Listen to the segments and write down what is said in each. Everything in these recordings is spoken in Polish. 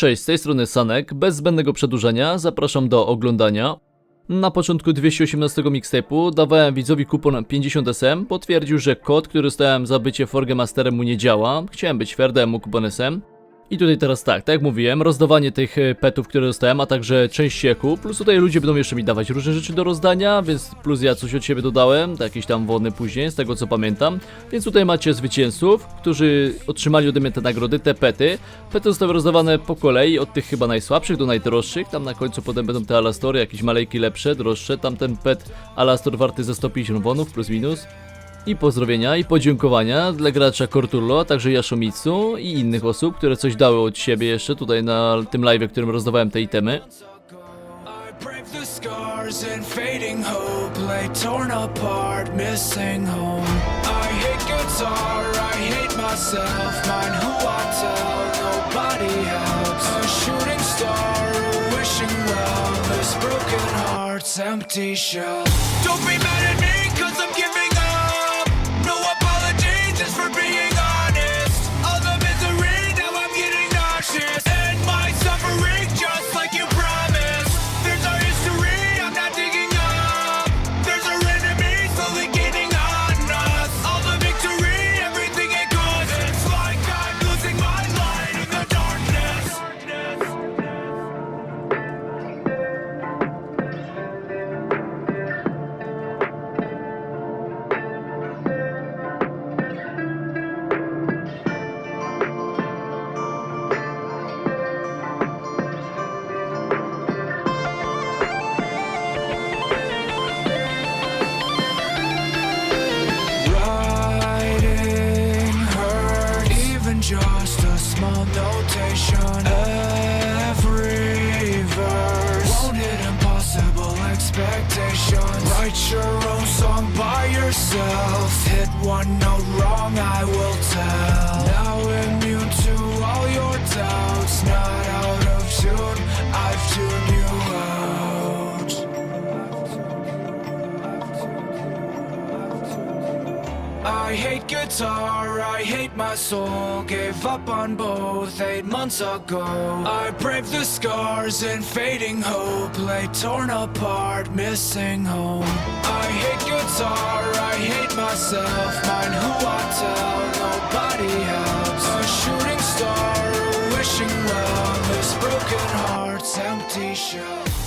Cześć, z tej strony Sanek. Bez zbędnego przedłużenia zapraszam do oglądania. Na początku 218 mixtape'u dawałem widzowi kupon 50SM, potwierdził, że kod, który dostałem za bycie Forge Masterem mu nie działa. Chciałem być dałem mu kupon SM. I tutaj teraz tak, tak jak mówiłem, rozdawanie tych e, petów, które dostałem, a także część sieku, plus tutaj ludzie będą jeszcze mi dawać różne rzeczy do rozdania, więc plus ja coś od siebie dodałem, jakieś tam wodne później, z tego co pamiętam. Więc tutaj macie zwycięzców, którzy otrzymali ode mnie te nagrody, te pety. Pety zostały rozdawane po kolei, od tych chyba najsłabszych do najdroższych, tam na końcu potem będą te Alastory, jakieś malejki lepsze, droższe, tamten pet Alastor warty ze 150 wonów, plus minus. I pozdrowienia i podziękowania dla gracza Korturlo, a także Yashomitsu i innych osób, które coś dały od siebie jeszcze tutaj na tym live, w którym rozdawałem te itemy. I brave the scars and fading hope Write your own song by yourself. Hit one note wrong, I will tell. Now immune to all your doubts. Not out of tune, I've tuned you I hate guitar, I hate my soul. Gave up on both eight months ago. I braved the scars and fading hope. Lay torn apart, missing home. I hate guitar, I hate myself. Mind who I tell, nobody helps. A shooting star, a wishing well. This broken heart's empty shell.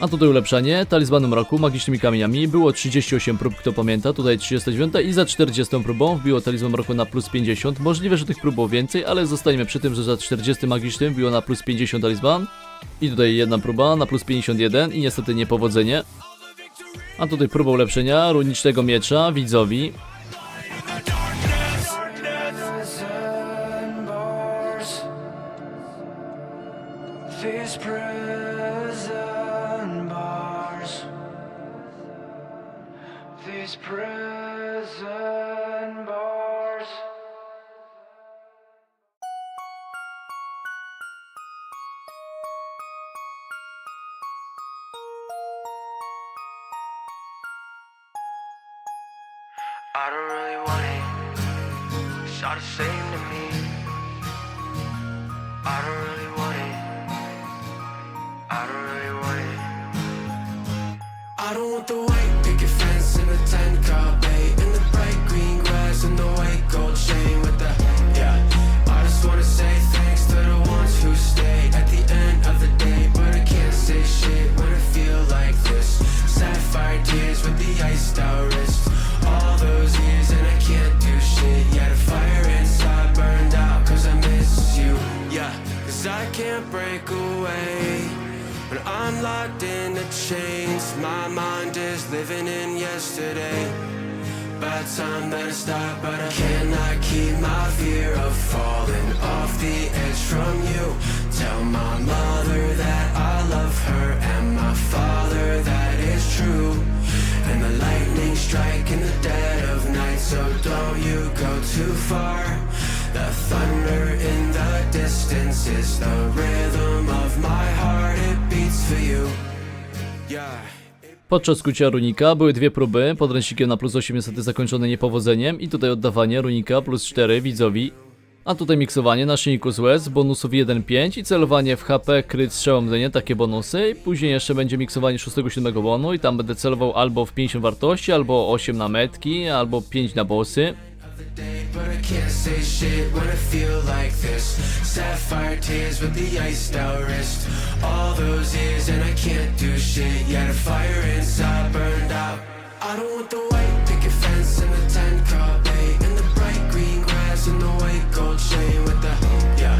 A tutaj ulepszenie, talizmanem roku, magicznymi kamieniami, było 38 prób, kto pamięta, tutaj 39 i za 40 próbą wbiło talizman roku na plus 50. Możliwe, że tych prób było więcej, ale zostańmy przy tym, że za 40 magicznym wbiło na plus 50 talizman. I tutaj jedna próba na plus 51 i niestety niepowodzenie. A tutaj próba ulepszenia runicznego miecza widzowi. These These prison bars. I don't really want it. It's all the same time I start, but I cannot keep my fear of falling off the edge from you. Tell my mother that I love her, and my father that is true. And the lightning strike in the dead of night, so don't you go too far. The thunder in the distance is the rhythm of my heart, it beats for you. Yeah. Podczas kucia runika były dwie próby, podręcznikiem na plus 8 niestety zakończone niepowodzeniem i tutaj oddawanie runika plus 4 widzowi. A tutaj miksowanie na silniku z łez, bonusów 1.5 i celowanie w HP, kryt, strzał mdlenie, takie bonusy. I później jeszcze będzie miksowanie 6-7 bonu i tam będę celował albo w 50 wartości, albo 8 na metki, albo 5 na bossy. But I can't say shit when I feel like this. Sapphire tears with the iced out wrist. All those years and I can't do shit. Yeah, the fire inside burned out. I don't want the white picket fence and the 10 car bay. And the bright green grass and the white gold chain with the. Yeah,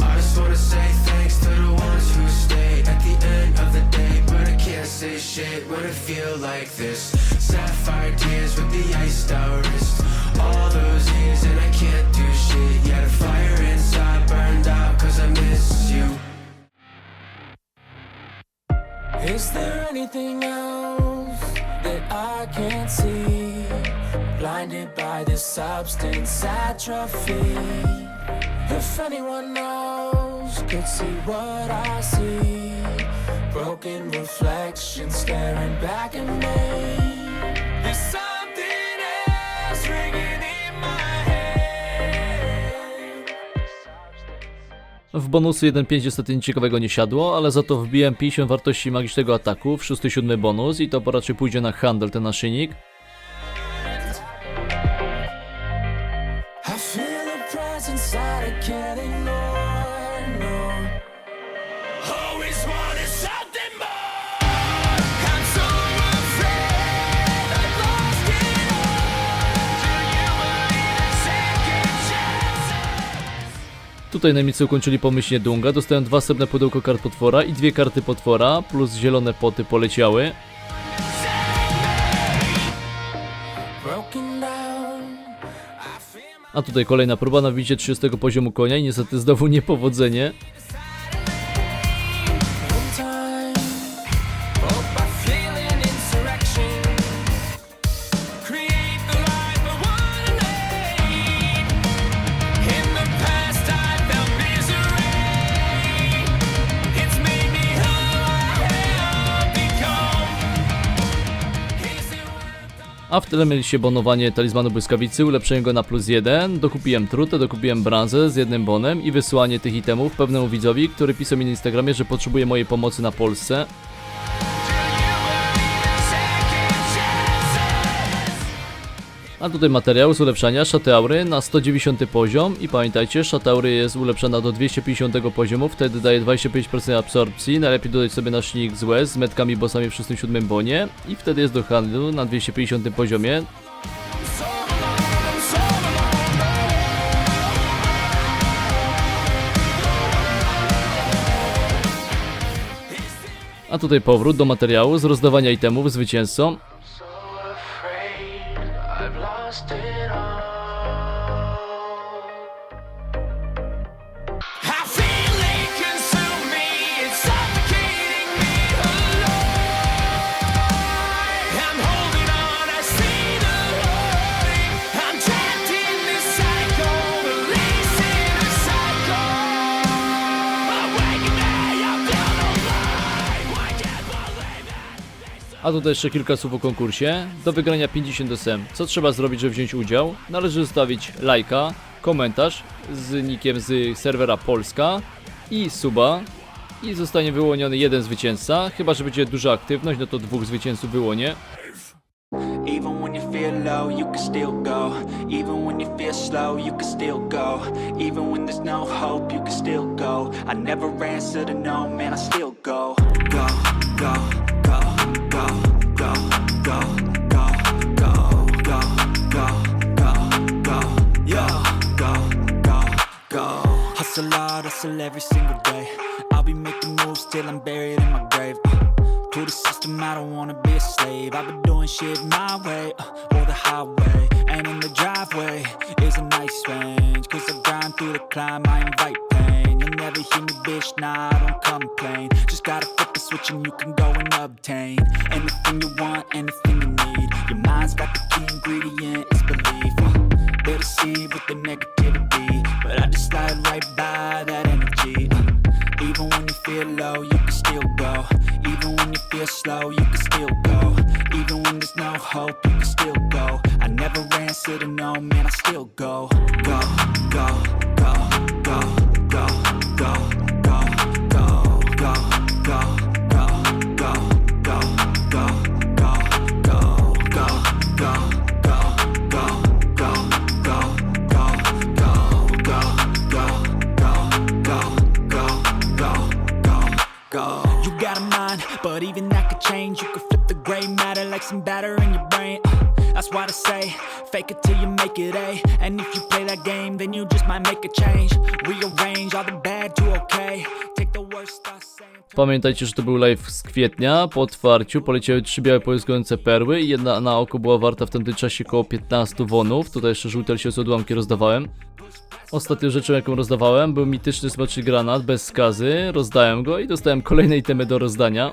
I just wanna say thanks to the ones who stayed at the end of the day. But I can't say shit when I feel like this. Sapphire tears with the iced out wrist. All those years and I can't do shit. Fire inside burned I miss you. Is there anything else that I can't see? Blinded by this substance atrophy. If anyone knows, could see what I see. Broken reflection staring back at me. There's W bonusy 1.5 niestety nic ciekawego nie siadło, ale za to wbiłem 50 wartości magicznego ataku w 6-7 bonus i to raczej pójdzie na handel ten naszyjnik. Tutaj najemnicy ukończyli pomyślnie Dunga, dostają dwa srebrne pudełko kart potwora i dwie karty potwora, plus zielone poty poleciały. A tutaj kolejna próba na wbicie 30 poziomu konia i niestety znowu niepowodzenie. A w tyle mieliście bonowanie talizmanu błyskawicy, ulepszenie go na plus 1, dokupiłem trutę, dokupiłem branżę z jednym bonem i wysłanie tych itemów pewnemu widzowi, który pisał mi na Instagramie, że potrzebuje mojej pomocy na Polsce. A tutaj materiał z ulepszania szateury na 190 poziom i pamiętajcie, szateury jest ulepszana do 250 poziomu, wtedy daje 25% absorpcji, najlepiej dodać sobie na silnik z łez z metkami bossami w 67 bonie i wtedy jest do handlu na 250 poziomie. A tutaj powrót do materiału z rozdawania itemów zwycięzcom. Stay A tutaj jeszcze kilka słów o konkursie. Do wygrania 50 SM. Co trzeba zrobić, żeby wziąć udział? Należy zostawić lajka, komentarz z nickiem z serwera Polska i suba. I zostanie wyłoniony jeden zwycięzca. Chyba, że będzie duża aktywność, no to dwóch zwycięzców wyłonię. Even when you feel low, you can still go. Even when you feel slow, you can still go. Even when there's no hope, you can still go. I never answer to no, man, I still go. Go, go, go, go, go, go, go, go, go, go, go, go, go, go. Hustle hard, hustle every single day. I'll be making moves till I'm buried in my grave. Uh, to the system, I don't wanna be a slave. I've been doing shit my way, uh, or the highway. And in the driveway is a nice range. Cause I grind through the climb, I invite never hear me, bitch, nah, I don't complain. Just gotta flip the switch and you can go and obtain anything you want, anything you need. Your mind's got the key ingredient, it's belief. Uh, they'll deceive with the negativity, but I just slide right by that energy. Uh, even when you feel low, you can still go. Even when you feel slow, you can still go. Even when there's no hope, you can still go. I never ran to no, man, I still go, go, go, go, go, go, go, go, go, go. But even that could change. You could flip the gray matter like some batter in your brain. That's why I say, fake it till you make it A. And if you play that game, then you just might make a change. Rearrange all the bad to okay. Take the worst I say. Pamiętajcie, że to był live z kwietnia. Po otwarciu poleciały trzy białe połyskujące perły i jedna na oko była warta w tamtym czasie około 15 wonów. Tutaj jeszcze żółte się odłamki rozdawałem. Ostatnią rzeczą jaką rozdawałem był mityczny smaczny granat bez skazy. Rozdałem go i dostałem kolejne itemy do rozdania.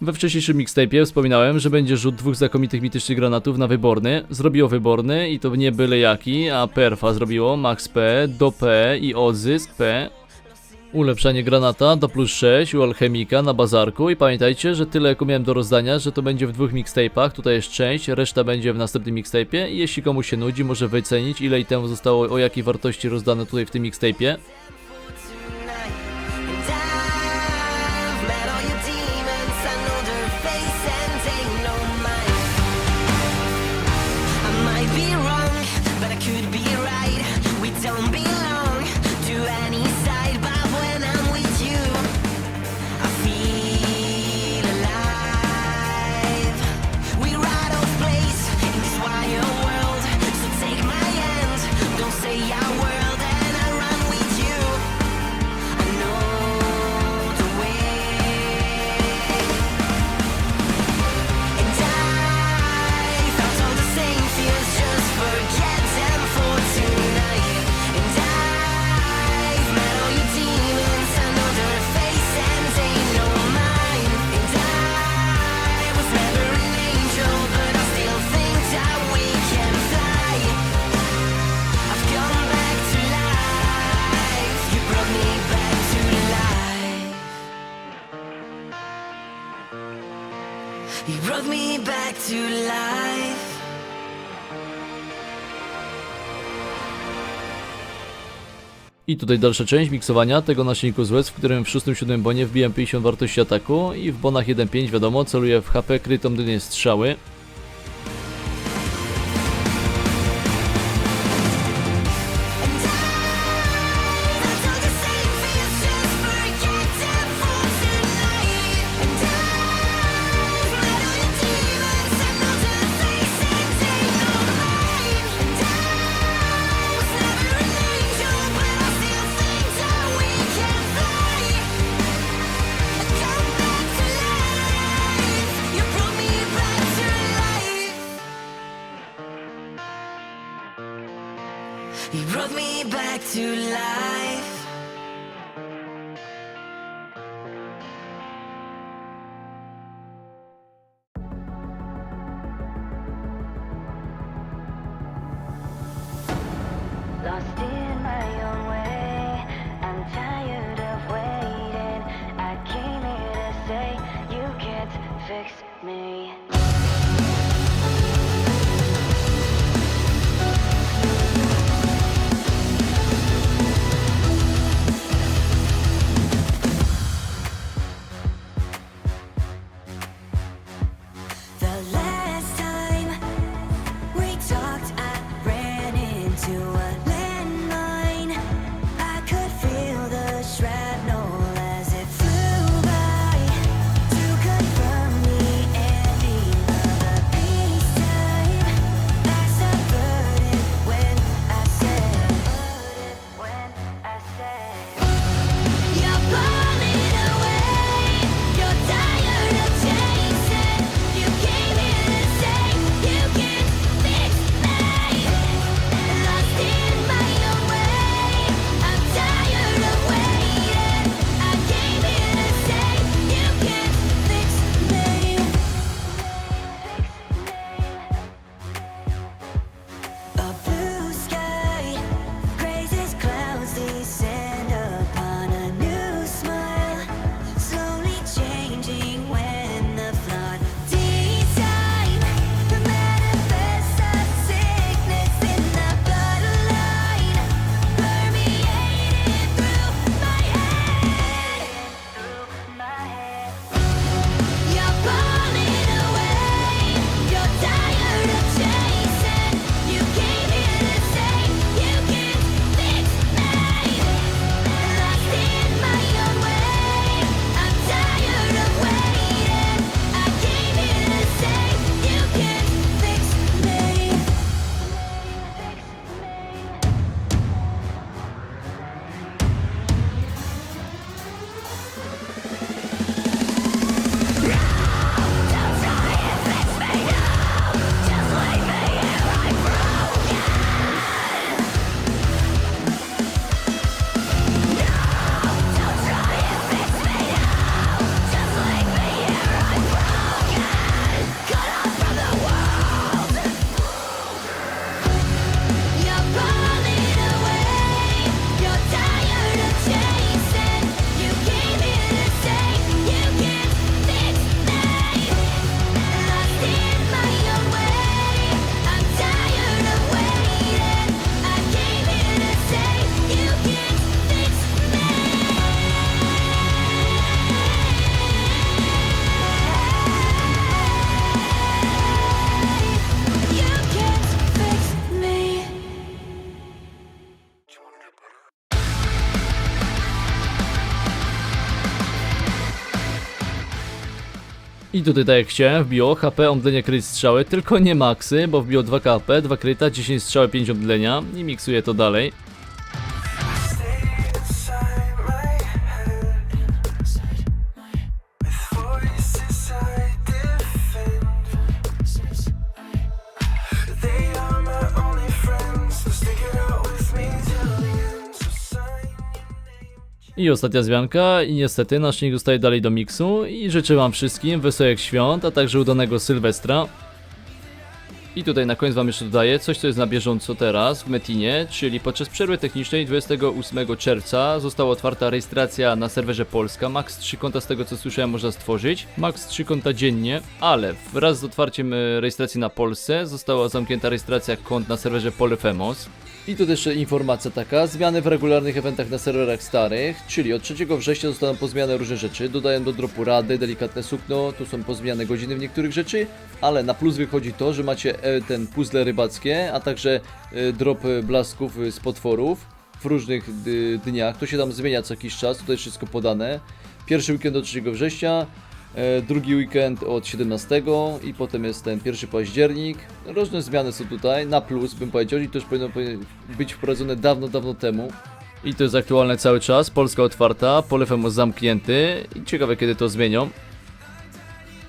We wcześniejszym mixtape'ie wspominałem, że będzie rzut dwóch znakomitych mitycznych granatów na wyborny. Zrobiło wyborny i to nie byle jaki, a Perfa zrobiło Max P, do P i odzysk P. Ulepszanie granata do plus 6 u alchemika na bazarku i pamiętajcie, że tyle jaką miałem do rozdania, że to będzie w dwóch mixtape'ach, tutaj jest część, reszta będzie w następnym mixtape'ie i jeśli komuś się nudzi, może wycenić ile i temu zostało o jakiej wartości rozdane tutaj w tym mixtape'ie. I tutaj dalsza część miksowania tego na silniku z łez, w którym w 6-7 bonie wbiłem 50 wartości ataku i w bonach 1.5 wiadomo celuję w HP krytą dynię strzały. Brought me back to life. I tutaj tak jak chciałem, wbiło. HP, omdlenie, kryt, strzały, tylko nie maksy, bo wbiło 2 KP, 2 kryta, 10 strzały, 5 omdlenia. I miksuję to dalej. I ostatnia zmianka i niestety nasz silnik zostaje dalej do miksu i życzę wam wszystkim wesołych świąt, a także udanego Sylwestra. I tutaj na koniec wam jeszcze dodaję coś, co jest na bieżąco teraz w Metinie, czyli podczas przerwy technicznej 28 czerwca została otwarta rejestracja na serwerze Polska. Max 3 konta z tego co słyszałem można stworzyć. Max 3 konta dziennie, ale wraz z otwarciem e, rejestracji na Polsce została zamknięta rejestracja kont na serwerze Polyfemos. I tu jeszcze informacja taka, zmiany w regularnych eventach na serwerach starych, czyli od 3 września zostaną pozmiane różne rzeczy, dodają do dropu rady, delikatne sukno, tu są pozmiane godziny w niektórych rzeczy, ale na plus wychodzi to, że macie ten puzzle rybackie, a także e, drop e, blasków e, z potworów w różnych dniach, to się tam zmienia co jakiś czas, tutaj wszystko podane. Pierwszy weekend od 3 września, e, drugi weekend od 17 i potem jest ten 1 październik. Różne zmiany są tutaj, na plus bym powiedział i to już powinno powinno być wprowadzone dawno, dawno temu. I to jest aktualne cały czas, Polska otwarta, Polefemo zamknięty i ciekawe kiedy to zmienią.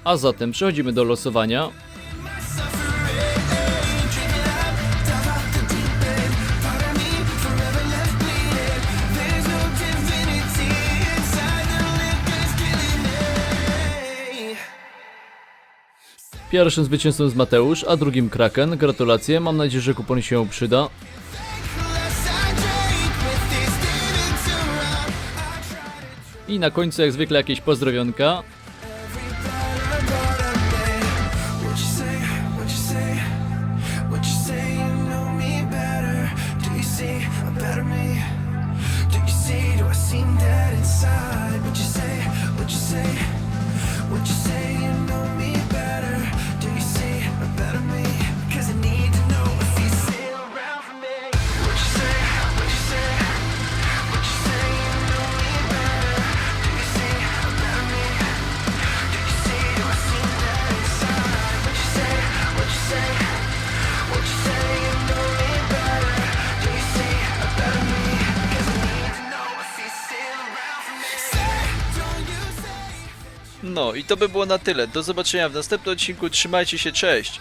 A zatem przechodzimy do losowania. Pierwszym zwycięzcą jest Mateusz, a drugim Kraken. Gratulacje, mam nadzieję, że kupon się przyda. I na końcu jak zwykle jakieś pozdrowionka. No i to by było na tyle. Do zobaczenia w następnym odcinku. Trzymajcie się, cześć!